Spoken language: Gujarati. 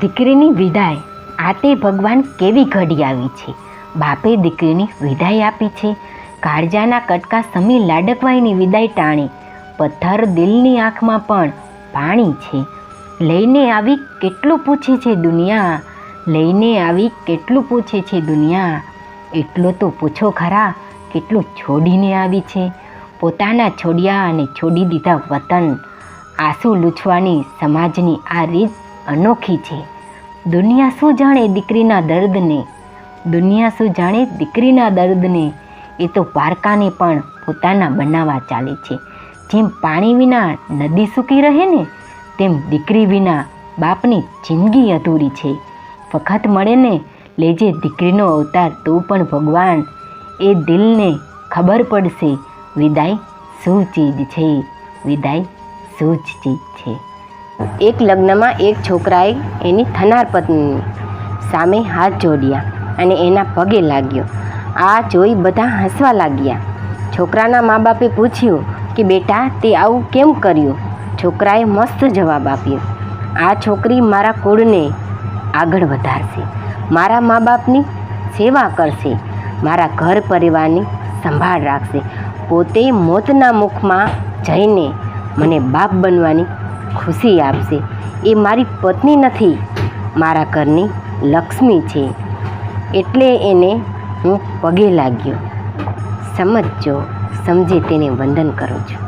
દીકરીની વિદાય. આ તે ભગવાન કેવી ઘડી આવી છે? બાપે દીકરીની વિદાય આપી છે. કાળજાના કટકા સમી લાડકવાઈની વિદાય ટાણી. પથ્થર દિલની આંખમાં પણ પાણી છે. લઈને આવી કેટલું પૂછે છે દુનિયા? લઈને આવી કેટલું પૂછે છે દુનિયા? એટલો તો પૂછો ખરા, કેટલું છોડીને આવી છે? પોતાના છોડ્યા અને છોડી દીધા વતન. આંસુ લૂછવાની સમાજની આ રીત અનોખી છે. દુનિયા શું જાણે દીકરીના દર્દને? દુનિયા શું જાણે દીકરીના દર્દને? એ તો પારકાને પણ પોતાના બનાવવા ચાલે છે. જેમ પાણી વિના નદી સૂકી રહે ને, તેમ દીકરી વિના બાપની જિંદગી અધૂરી છે. વખત મળે ને, લેજે દીકરીનો અવતાર તું પણ ભગવાન. એ દિલને ખબર પડશે, વિદાય શું ચીજ છે? વિદાય શું ચીજ છે? એક લગ્નમાં એક છોકરાએ એની થનાર પત્ની સામે હાથ જોડ્યા અને એના પગે લાગ્યો. આ જોઈ બધા હસવા લાગ્યા. છોકરાના મા બાપે પૂછ્યું કે, બેટા, તે આવું કેમ કર્યું? છોકરાએ મસ્ત જવાબ આપ્યો. આ છોકરી મારા કુળને આગળ વધારશે. મારા મા બાપની સેવા કરશે. મારા ઘર પરિવારની સંભાળ રાખશે. પોતે મોતના મુખમાં જઈને મને બાપ બનવાની ખુશી આપશે. એ મારી પત્ની નથી, મારા ઘરની લક્ષ્મી છે. એટલે એને હું પગે લાગ્યો. સમજજો, સમજે તેને વંદન કરું છું.